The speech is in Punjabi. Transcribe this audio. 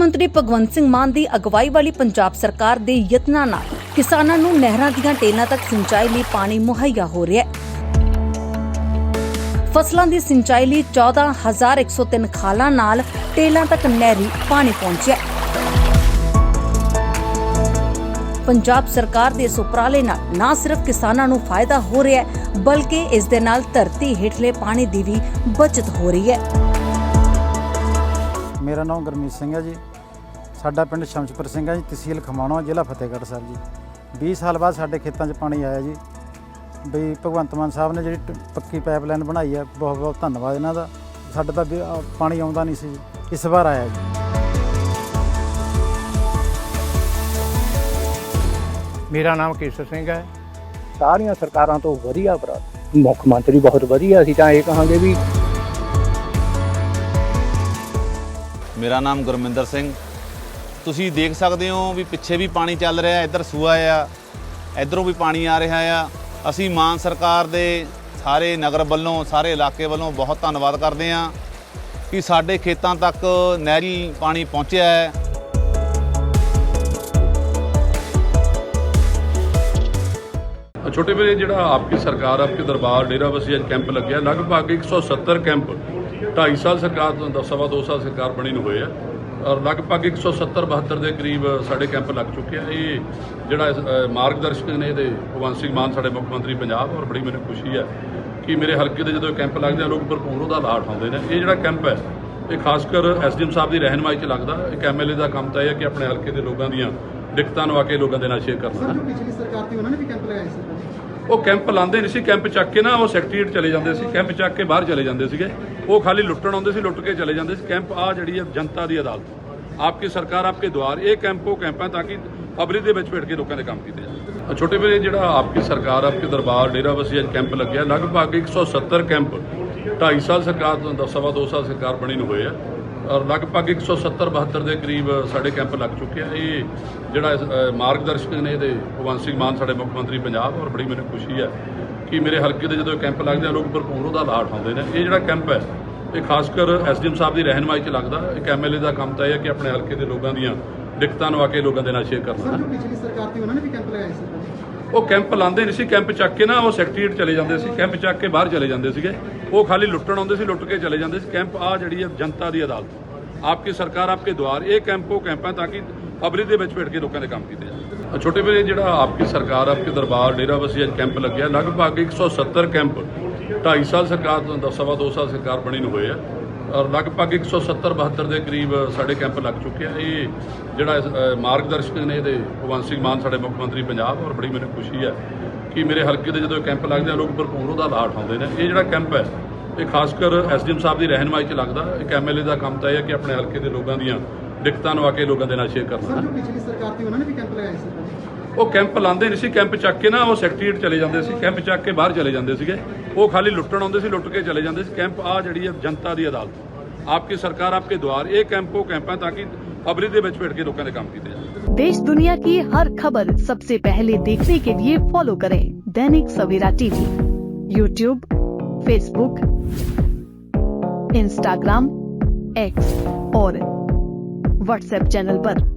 ਮੰਤਰੀ ਭਗਵੰਤ ਸਿੰਘ ਮਾਨ ਦੀ ਅਗਵਾਈ ਵਾਲੀ ਪੰਜਾਬ ਸਰਕਾਰ ਦੇ ਯਤਨਾਂ ਨਾਲ ਕਿਸਾਨਾਂ ਨੂੰ ਨਹਿਰਾਂ ਦੀਆਂ ਟੇਲਾਂ ਤੱਕ ਸਿੰਚਾਈ ਲਈ ਪਾਣੀ ਮੁਹੱਈਆ ਹੋ ਰਿਹਾ ਹੈ। ਫਸਲਾਂ ਦੀ ਸਿੰਚਾਈ ਲਈ 14103 ਖਾਲਾਂ ਨਾਲ ਟੇਲਾਂ ਤੱਕ ਨਹਿਰੀ ਪਾਣੀ ਪਹੁੰਚਿਆ ਪੰਜਾਬ ਸਰਕਾਰ ਦੇ ਇਸ ਉਪਰਾਲੇ ਨਾਲ ਨਾ ਸਿਰਫ ਕਿਸਾਨਾਂ ਨੂੰ ਫਾਇਦਾ ਹੋ ਰਿਹਾ ਹੈ, ਬਲਕਿ ਇਸ ਦੇ ਨਾਲ ਧਰਤੀ ਹੇਠਲੇ ਪਾਣੀ ਦੀ ਵੀ ਬਚਤ ਹੋ ਰਹੀ ਹੈ। ਮੇਰਾ ਨਾਮ ਗੁਰਮੀਤ ਸਿੰਘ ਹੈ ਜੀ। ਸਾਡਾ ਪਿੰਡ ਸ਼ਮਸ਼ਪੁਰ ਸਿੰਘ ਹੈ ਜੀ ਤਹਿਸੀਲ ਖਮਾਣੋ ਜ਼ਿਲ੍ਹਾ ਫਤਿਹਗੜ੍ਹ ਸਾਹਿਬ ਜੀ। 20 ਸਾਲ ਬਾਅਦ ਸਾਡੇ ਖੇਤਾਂ 'ਚ ਪਾਣੀ ਆਇਆ ਜੀ। ਬਈ ਭਗਵੰਤ ਮਾਨ ਸਾਹਿਬ ਨੇ ਜਿਹੜੀ ਟ- ਪੱਕੀ ਪਾਈਪਲਾਈਨ ਬਣਾਈ ਹੈ ਬਹੁਤ ਬਹੁਤ ਧੰਨਵਾਦ ਇਹਨਾਂ ਦਾ। ਸਾਡਾ ਤਾਂ ਪਾਣੀ ਆਉਂਦਾ ਨਹੀਂ ਸੀ ਇਸ ਵਾਰ ਆਇਆ ਜੀ। ਮੇਰਾ ਨਾਮ ਕੇਸਰ ਸਿੰਘ ਹੈ। ਸਾਰੀਆਂ ਸਰਕਾਰਾਂ ਤੋਂ ਵਧੀਆ ਉਪਰਾਲਾ ਮੁੱਖ ਮੰਤਰੀ ਬਹੁਤ ਵਧੀਆ ਅਸੀਂ ਤਾਂ ਇਹ ਕਹਾਂਗੇ ਵੀ ਮੇਰਾ ਨਾਮ ਗੁਰਮਿੰਦਰ ਸਿੰਘ। ਤੁਸੀਂ ਦੇਖ ਸਕਦੇ ਹੋ ਵੀ ਪਿੱਛੇ ਵੀ ਪਾਣੀ ਚੱਲ ਰਿਹਾ, ਇੱਧਰ ਸੂਆ ਆ, ਇੱਧਰੋਂ ਵੀ ਪਾਣੀ ਆ ਰਿਹਾ ਆ। ਅਸੀਂ ਮਾਨ ਸਰਕਾਰ ਦੇ ਸਾਰੇ ਨਗਰ ਵੱਲੋਂ, ਸਾਰੇ ਇਲਾਕੇ ਵੱਲੋਂ ਬਹੁਤ ਧੰਨਵਾਦ ਕਰਦੇ ਹਾਂ ਕਿ ਸਾਡੇ ਖੇਤਾਂ ਤੱਕ ਨਹਿਰੀ ਪਾਣੀ ਪਹੁੰਚਿਆ ਹੈ। ਛੋਟੇ ਵੀਰੇ, ਜਿਹੜਾ ਆਪਕੀ ਸਰਕਾਰ, ਆਪਕੇ ਦਰਬਾਰ, ਡੇਰਾ ਡੇਰਾਬੱਸੀ ਅੱਜ ਕੈਂਪ ਲੱਗਿਆ, ਲਗਭਗ 170 ਕੈਂਪ 2.5 ਸਾਲ ਸਰਕਾਰ ਤੋਂ ਸਵਾ 2 ਸਾਲ ਸਰਕਾਰ ਬਣੀ ਨੂੰ ਹੋਏ ਆ। ਔਰ ਲਗਭਗ 170 72 ਦੇ ਕਰੀਬ ਸਾਡੇ ਕੈਂਪ ਲੱਗ ਚੁੱਕੇ ਆ। ਇਹ ਜਿਹੜਾ ਇਸ, ਅ, ਮਾਰਗਦਰਸ਼ਕ ਨੇ ਇਹਦੇ ਭਗਵੰਤ ਸਿੰਘ ਮਾਨ ਸਾਡੇ ਮੁੱਖ ਮੰਤਰੀ ਪੰਜਾਬ ਔਰ ਬੜੀ ਮੈਨੂੰ ਖੁਸ਼ੀ ਹੈ ਕਿ ਮੇਰੇ ਹਲਕੇ ਦੇ ਜਦੋਂ ਇਹ ਕੈਂਪ ਲੱਗਦੇ ਆ ਲੋਕ ਭਰਪੂਰ ਉਹਦਾ ਲਾਭ ਉਠਾਉਂਦੇ ਨੇ। ਇਹ ਜਿਹੜਾ ਕੈਂਪ ਹੈ ਇਹ ਖਾਸ ਕਰ ਐਸਡੀਐਮ ਸਾਹਿਬ ਦੀ ਰਹਿਨਮਾਈ 'ਚ ਲੱਗਦਾ। ਇੱਕ ਐਮਐਲਏ ਦਾ ਕੰਮ ਤਾਂ ਇਹ ਹੈ ਕਿ ਆਪਣੇ ਹਲਕੇ ਦੇ ਲੋਕਾਂ ਦੀਆਂ ਦਿੱਕਤਾਂ ਨੂੰ ਆ ਕੇ ਲੋਕਾਂ ਦੇ ਨਾਲ ਸ਼ੇਅਰ ਕਰਨਾ। ਪਿਛਲੀ ਸਰਕਾਰ ਤੇ ਉਹਨਾਂ ਨੇ ਵੀ ਕੈਂਪ ਲਗਾਏ ਸੀ। ਉਹ ਕੈਂਪ ਲਾਉਂਦੇ ਨਹੀਂ ਸੀ, ਕੈਂਪ ਚੱਕ ਕੇ ਨਾ ਉਹ ਸੈਕਟਰੀਏਟ ਚਲੇ ਜਾਂਦੇ ਸੀ, ਕੈਂਪ ਚੱਕ ਕੇ ਬਾਹਰ ਚਲੇ ਜਾਂਦੇ ਸੀਗੇ। ਉਹ ਖਾਲੀ ਲੁੱਟਣ ਆਉਂਦੇ ਸੀ, ਲੁੱਟ ਕੇ ਚਲੇ ਜਾਂਦੇ ਸੀ। ਕੈਂਪ ਆ ਜਿਹੜੀ ਹੈ ਜਨਤਾ ਦੀ ਅਦਾਲਤ। ਆਪਕੀ ਸਰਕਾਰ, ਆਪਕੇ ਦੁਆਰ ਇਹ ਕੈਂਪ, ਉਹ ਕੈਂਪ ਹੈ ਤਾਂ ਕਿ ਪਬਲਿਕ ਦੇ ਵਿੱਚ ਬੈਠ ਕੇ ਲੋਕਾਂ ਦੇ ਕੰਮ ਕੀਤੇ ਜਾਣ। ਛੋਟੇ ਵੀਰੇ, ਜਿਹੜਾ ਆਪਕੀ ਸਰਕਾਰ, ਆਪਕੇ ਦਰਬਾਰ, ਡੇਰਾ ਡੇਰਾਬੱਸੀ ਅੱਜ ਕੈਂਪ ਲੱਗਿਆ, ਲਗਭਗ 170 ਕੈਂਪ 2.5 ਸਾਲ ਸਰਕਾਰ ਤੋਂ ਦਾ ਸਵਾ 2 ਸਾਲ ਸਰਕਾਰ ਬਣੀ ਨੂੰ ਹੋਏ ਆ। ਔਰ ਲਗਭਗ 170 72 ਦੇ ਕਰੀਬ ਸਾਡੇ ਕੈਂਪ ਲੱਗ ਚੁੱਕੇ ਆ। ਇਹ ਜਿਹੜਾ ਇਸ, ਅ, ਮਾਰਗਦਰਸ਼ਕ ਨੇ ਇਹਦੇ ਭਗਵੰਤ ਸਿੰਘ ਮਾਨ ਸਾਡੇ ਮੁੱਖ ਮੰਤਰੀ ਪੰਜਾਬ ਔਰ ਬੜੀ ਮੈਨੂੰ ਖੁਸ਼ੀ ਹੈ ਕਿ ਮੇਰੇ ਹਲਕੇ ਦੇ ਜਦੋਂ ਇਹ ਕੈਂਪ ਲੱਗਦੇ ਆ ਲੋਕ ਭਰਪੂਰ ਉਹਦਾ ਲਾਭ ਉਠਾਉਂਦੇ ਨੇ। ਇਹ ਜਿਹੜਾ ਕੈਂਪ ਹੈ ਇਹ ਖਾਸ ਕਰ ਐਸਡੀਐਮ ਸਾਹਿਬ ਦੀ ਰਹਿਨਮਾਈ 'ਚ ਲੱਗਦਾ। ਇੱਕ ਐਮਐਲਏ ਦਾ ਕੰਮ ਤਾਂ ਇਹ ਹੈ ਕਿ ਆਪਣੇ ਹਲਕੇ ਦੇ ਲੋਕਾਂ ਦੀਆਂ ਦਿੱਕਤਾਂ ਨੂੰ ਆ ਕੇ ਲੋਕਾਂ ਦੇ ਨਾਲ ਸ਼ੇਅਰ ਕਰਨਾ। ਜੋ ਪਿਛਲੀ ਸਰਕਾਰ ਤੇ ਉਹਨਾਂ ਨੇ ਵੀ ਕੈਂਪ ਲਗਾਏ ਸੀ। ਉਹ ਕੈਂਪ ਲਾਉਂਦੇ ਨਹੀਂ ਸੀ, ਕੈਂਪ ਚੱਕ ਕੇ ਨਾ ਉਹ ਸੈਕਟਰੀਏਟ ਚਲੇ ਜਾਂਦੇ ਸੀ, ਕੈਂਪ ਚੱਕ ਕੇ ਬਾਹਰ ਚਲੇ ਜਾਂਦੇ ਸੀਗੇ। ਉਹ ਖਾਲੀ ਲੁੱਟਣ ਆਉਂਦੇ ਸੀ, ਲੁੱਟ ਕੇ ਚਲੇ ਜਾਂਦੇ ਸੀ। ਕੈਂਪ ਆ ਜਿਹੜੀ ਹੈ ਜਨਤਾ ਦੀ ਅਦਾਲਤ। ਆਪਕੀ ਸਰਕਾਰ, ਆਪਕੇ ਦੁਆਰ ਇਹ ਕੈਂਪ, ਉਹ ਕੈਂਪ ਹੈ ਤਾਂ ਕਿ ਅਬਰੀ ਦੇ ਵਿੱਚ ਬੈਠ ਕੇ ਲੋਕਾਂ ਦੇ ਕੰਮ ਕੀਤੇ ਜਾਣ। ਛੋਟੇ ਵੀਰੇ ਜਿਹੜਾ ਆਪਕੀ ਸਰਕਾਰ, ਆਪਕੇ ਦਰਬਾਰ ਡੇਰਾਬੱਸੀ ਅੱਜ ਕੈਂਪ ਲੱਗਿਆ, ਲਗਭਗ 170 ਕੈਂਪ 2.5 ਸਾਲ ਸਰਕਾਰ ਤੋਂ ਦਾ ਸਵਾ 2 ਸਾਲ ਸਰਕਾਰ ਬਣੀ ਨੂੰ ਹੋਏ ਆ। ਔਰ ਲਗਭਗ 170 72 ਦੇ ਕਰੀਬ ਸਾਡੇ ਕੈਂਪ ਲੱਗ ਚੁੱਕੇ ਆ। ਇਹ ਜਿਹੜਾ ਇਸ, ਅ, ਮਾਰਗਦਰਸ਼ਕ ਨੇ ਇਹਦੇ ਭਗਵੰਤ ਸਿੰਘ ਮਾਨ ਸਾਡੇ ਮੁੱਖ ਮੰਤਰੀ ਪੰਜਾਬ ਔਰ ਬੜੀ ਮੈਨੂੰ ਖੁਸ਼ੀ ਹੈ ਕਿ ਮੇਰੇ ਹਲਕੇ ਦੇ ਜਦੋਂ ਇਹ ਕੈਂਪ ਲੱਗਦੇ ਆ ਲੋਕ ਭਰਪੂਰ ਉਹਦਾ ਲਾਭ ਉਠਾਉਂਦੇ ਨੇ। ਇਹ ਜਿਹੜਾ ਕੈਂਪ ਹੈ ਇਹ ਖਾਸ ਕਰ ਐਸਡੀਐਮ ਸਾਹਿਬ ਦੀ ਰਹਿਨਮਾਈ 'ਚ ਲੱਗਦਾ। ਇੱਕ ਐਮਐਲਏ ਦਾ ਕੰਮ ਤਾਂ ਇਹ ਹੈ ਕਿ ਆਪਣੇ ਹਲਕੇ ਦੇ ਲੋਕਾਂ ਦੀਆਂ ਦਿੱਕਤਾਂ ਨੂੰ ਆ ਕੇ ਲੋਕਾਂ ਦੇ ਨਾਲ ਸ਼ੇਅਰ ਕਰਨਾ ਜੋ ਪਿਛਲੀ ਸਰਕਾਰ ਤੇ ਉਹਨਾਂ ਨੇ ਵੀ ਕੈਂਪ ਲਗਾਏ ਸੀ ਉਹ ਕੈਂਪ ਲਾਉਂਦੇ ਨਹੀਂ ਸੀ ਕੈਂਪ ਚੱਕ ਕੇ ਨਾ ਉਹ ਸੈਕਟਰੀਏਟ ਚਲੇ ਜਾਂਦੇ ਸੀ ਕੈਂਪ ਚੱਕ ਕੇ ਬਾਹਰ ਚਲੇ ਜਾਂਦੇ ਸੀਗੇ ਉਹ ਖਾਲੀ ਲੁੱਟਣ ਆਉਂਦੇ ਸੀ ਲੁੱਟ ਕੇ ਚਲੇ ਜਾਂਦੇ ਸੀ ਕੈਂਪ ਆ ਜਿਹੜੀ ਹੈ ਜਨਤਾ ਦੀ ਅਦਾਲਤ ਆਪਕੀ ਸਰਕਾਰ ਆਪਕੇ ਦੁਆਰ ਇਹ ਕੈਂਪ ਉਹ ਕੈਂਪ ਹੈ ਤਾਂ ਕਿ ਪਬਲਿਕ ਦੇ ਵਿੱਚ ਬੈਠ ਕੇ ਲੋਕਾਂ ਦੇ ਕੰਮ ਕੀਤੇ ਜਾਣ देश दुनिया की हर खबर सबसे पहले देखने के लिए फॉलो करें Dainik Savera TV YouTube Facebook Instagram X और व्हाट्सएप चैनल पर।